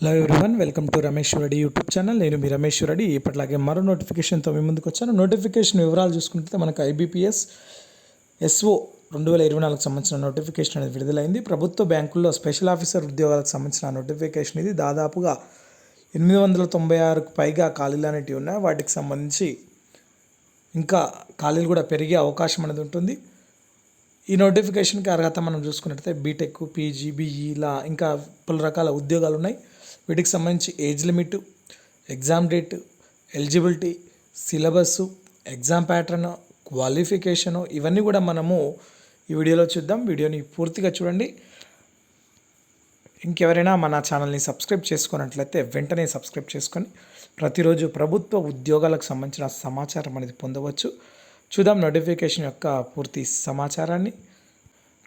Hello everyone welcome to Ramesh YouTube channel నేను మీ రమేశ్వరడి ఇప్పటిలాగే మరో నోటిఫికేషన్తో మీ ముందుకు వచ్చాను. నోటిఫికేషన్ వివరాలు చూసుకుంటే మనకు ఐబీపీఎస్ ఎస్ఓ రెండు వేల ఇరవై నాలుగు సంబంధించిన నోటిఫికేషన్ అనేది విడుదలైంది. ప్రభుత్వ బ్యాంకుల్లో స్పెషల్ ఆఫీసర్ ఉద్యోగాలకు సంబంధించిన నోటిఫికేషన్ ఇది. దాదాపుగా ఎనిమిది వందల తొంభై ఆరుకు పైగా ఖాళీలు అనేటివి ఉన్నాయి. వాటికి సంబంధించి ఇంకా ఖాళీలు కూడా పెరిగే అవకాశం అనేది ఉంటుంది. ఈ నోటిఫికేషన్కి అర్హత మనం చూసుకున్నట్లయితే బీటెక్ పీజీ బీఈ ఇలా ఇంకా పలు రకాల ఉద్యోగాలు ఉన్నాయి. వీటికి సంబంధించి age limit exam date eligibility syllabus exam pattern qualification ఇవన్నీ కూడా మనము ఈ వీడియోలో చూద్దాం. వీడియోని పూర్తిగా చూడండి. ఇంకెవరైనా మన ఛానల్ని సబ్స్క్రైబ్ చేసుకున్నట్లయితే వెంటనే సబ్స్క్రైబ్ చేసుకొని ప్రతిరోజు ప్రభుత్వ ఉద్యోగాలకు సంబంధించిన సమాచారం అనేది పొందవచ్చు. చూద్దాం నోటిఫికేషన్ యొక్క పూర్తి సమాచారాన్ని.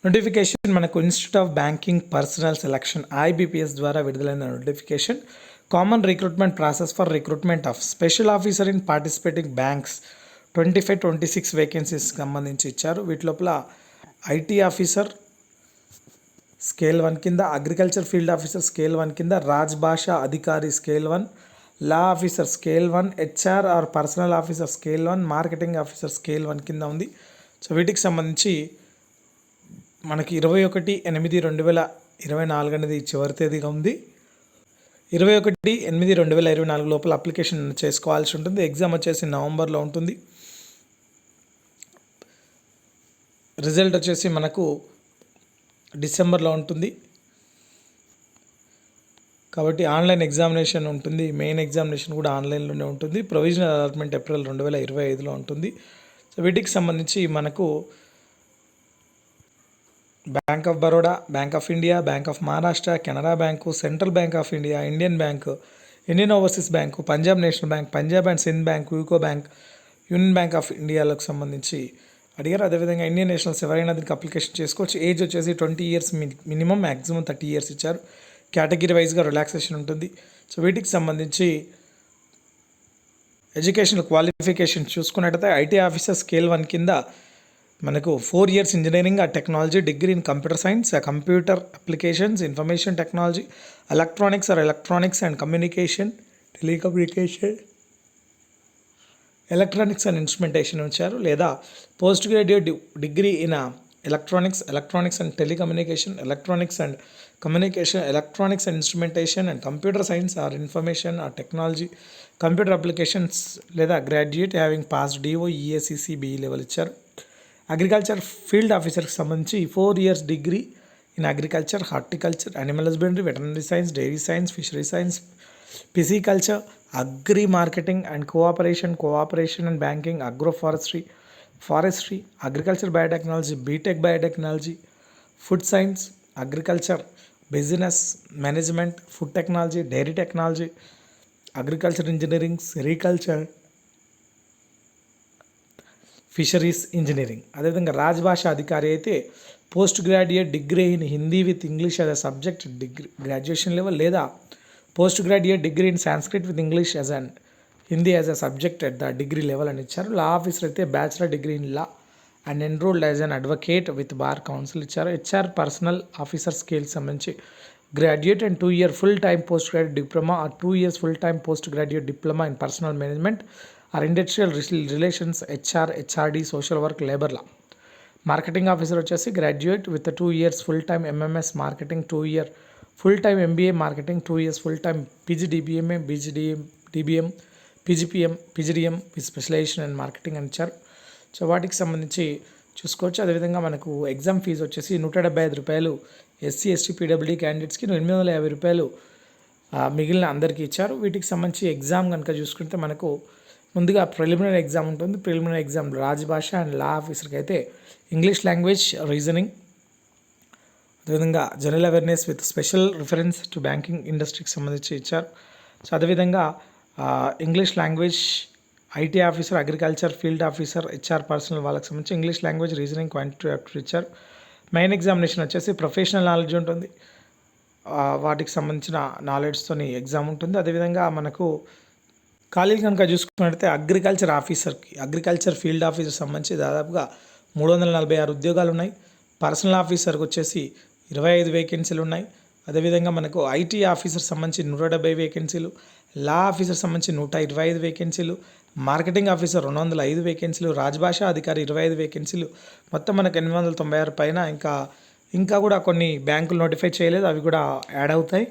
నోటిఫికేషన్ మనకు institute of banking personnel selection IBPS ద్వారా విడుదలైన notification common recruitment process for recruitment of special officer in participating banks twenty five twenty six vacancies సంబంధించి ఇచ్చారు. వీటి లోపల ఐటీ ఆఫీసర్ స్కేల్ వన్ కింద agriculture field officer scale one కింద రాజ్ భాష అధికారి scale one law officer scale one HR or personnel officer scale one marketing officer scale one కింద ఉంది. సో వీటికి సంబంధించి మనకి ఇరవై ఒకటి ఎనిమిది రెండు వేల ఇరవై నాలుగు అనేది చివరి తేదీగా ఉంది. ఇరవై ఒకటి ఎనిమిది రెండు వేల ఇరవై నాలుగు లోపల అప్లికేషన్ చేసుకోవాల్సి ఉంటుంది. ఎగ్జామ్ వచ్చేసి నవంబర్లో ఉంటుంది. రిజల్ట్ వచ్చేసి మనకు డిసెంబర్లో ఉంటుంది. కాబట్టి ఆన్లైన్ ఎగ్జామినేషన్ ఉంటుంది. మెయిన్ ఎగ్జామినేషన్ కూడా ఆన్లైన్లోనే ఉంటుంది. ప్రొవిజనల్ అలాట్మెంట్ ఏప్రిల్ రెండు వేల ఇరవై ఐదులో ఉంటుంది. సో వీటికి సంబంధించి మనకు bank of Baroda bank of India bank of Maharashtra Canara bank central bank of India Indian bank Indian overseas bank Punjab national bank Punjab and Sind bank UCO bank union bank of ఇండియాలకు సంబంధించి అడిగారు. అదేవిధంగా Indian nationals ఎవరైనా దీనికి application చేసుకోవచ్చు. Age వచ్చేసి twenty years minimum maximum thirty years ఇచ్చారు. Category వైజ్గా relaxation ఉంటుంది. సో వీటికి సంబంధించి ఎడ్యుకేషనల్ క్వాలిఫికేషన్ చూసుకున్నట్టయితే ఐటీ ఆఫీసర్ స్కేల్ వన్ కింద మనకు four years engineering uh technology degree in computer science computer applications information technology electronics or electronics and communication telecommunication electronics and instrumentation ఉంచారు. లేదా post graduate degree in electronics electronics and telecommunication electronics and communication electronics and instrumentation and computer science or information or technology computer applications లేదా graduate having pass DOEACC B level ఇచ్చారు. Agriculture field ఆఫీసర్కి సంబంధించి four years degree in agriculture horticulture animal husbandry veterinary science dairy science fishery science pisciculture agri marketing and cooperation cooperation and banking agro forestry forestry agriculture biotechnology BTech biotechnology food science agriculture business management food technology dairy technology agriculture engineering sericulture fisheries engineering. అదేవిధంగా రాజభాష అధికారి అయితే post graduate degree in Hindi with English as a subject degree graduation level లేదా post graduate degree in Sanskrit with English as and Hindi as a subject at the degree level అని ఇచ్చారు. Law officer అయితే bachelor degree in law and enrolled as an advocate with bar council ఇచ్చారు. HR personnel officer scale సంబంధించి graduate and two year full time post graduate diploma or two years full time post graduate diploma in personnel management or industrial relations HR HRD social work labour law marketing officer వచ్చేసి graduate with two years full time MMS marketing two year full time MBA marketing two years full time PGDBMA BGDM DBM PGPM PGDM with specialisation and marketing అని ఇచ్చారు so వాటికి సంబంధించి చూసుకోవచ్చు. అదేవిధంగా మనకు exam fee వచ్చేసి నూట డెబ్బై ఐదు రూపాయలు ఎస్సీ ఎస్టీ పీడబ్ల్యూడీ క్యాండిడేట్స్కి ఎనిమిది వందల యాభై రూపాయలు మిగిలిన అందరికీ ఇచ్చారు. వీటికి సంబంధించి ఎగ్జామ్ కనుక చూసుకుంటే మనకు ముందుగా ప్రిలిమినరీ ఎగ్జామ్ ఉంటుంది. ప్రిలిమినరీ ఎగ్జామ్ రాజభాష అండ్ లా ఆఫీసర్కి అయితే ఇంగ్లీష్ లాంగ్వేజ్ రీజనింగ్ అదేవిధంగా general awareness with special reference to banking ఇండస్ట్రీకి సంబంధించి ఇచ్చారు. సో అదేవిధంగా English language IT officer agriculture field officer HR personnel వాళ్ళకి సంబంధించి English language reasoning quantity aptitude ఇచ్చారు. మెయిన్ ఎగ్జామినేషన్ వచ్చేసి ప్రొఫెషనల్ నాలెడ్జ్ ఉంటుంది. వాటికి సంబంధించిన నాలెడ్జ్తోని ఎగ్జామ్ ఉంటుంది. అదేవిధంగా మనకు ఖాళీలు కనుక చూసుకున్నట్లయితే అగ్రికల్చర్ ఆఫీసర్కి అగ్రికల్చర్ ఫీల్డ్ ఆఫీసర్ సంబంధించి దాదాపుగా మూడు వందల నలభై ఆరు ఉద్యోగాలు ఉన్నాయి. పర్సనల్ ఆఫీసర్కి వచ్చేసి ఇరవై ఐదు వేకెన్సీలు ఉన్నాయి. అదేవిధంగా మనకు ఐటీ ఆఫీసర్ సంబంధించి నూట డెబ్బై వేకెన్సీలు లా ఆఫీసర్ సంబంధించి నూట ఇరవై ఐదు వేకెన్సీలు మార్కెటింగ్ ఆఫీసర్ రెండు వందల ఐదు వేకెన్సీలు రాజభాష అధికారి ఇరవై ఐదు వేకెన్సీలు మొత్తం మనకు ఎనిమిది వందల తొంభై ఆరు పైన ఇంకా ఇంకా కూడా కొన్ని బ్యాంకులు నోటిఫై చేయలేదు. అవి కూడా యాడ్ అవుతాయి.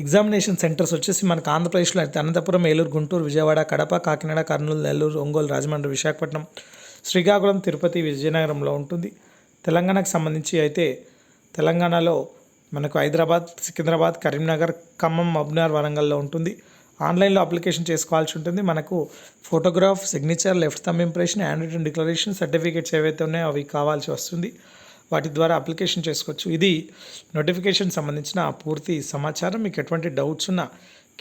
ఎగ్జామినేషన్ సెంటర్స్ వచ్చేసి మనకు ఆంధ్రప్రదేశ్లో అయితే అనంతపురం ఏలూరు గుంటూరు విజయవాడ కడప కాకినాడ కర్నూలు నెల్లూరు ఒంగోలు రాజమండ్రి విశాఖపట్నం శ్రీకాకుళం తిరుపతి విజయనగరంలో ఉంటుంది. తెలంగాణకు సంబంధించి అయితే తెలంగాణలో మనకు హైదరాబాద్ సికింద్రాబాద్ కరీంనగర్ ఖమ్మం మబ్నార్ వరంగల్లో ఉంటుంది. ఆన్లైన్లో అప్లికేషన్ చేసుకోవాల్సి ఉంటుంది. మనకు photograph signature left thumb impression handwritten declaration certificates ఏవైతే ఉన్నాయో అవి కావాల్సి వస్తుంది. వాటి ద్వారా అప్లికేషన్ చేసుకోవచ్చు. ఇది నోటిఫికేషన్ సంబంధించిన పూర్తి సమాచారం. మీకు ఎటువంటి డౌట్స్ ఉన్నా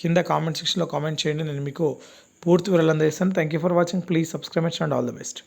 కింద కామెంట్ సెక్షన్లో కామెంట్ చేయండి. నేను మీకు పూర్తి వివరాలు అందజేస్తాను. Thank you for watching please subscribe and all the best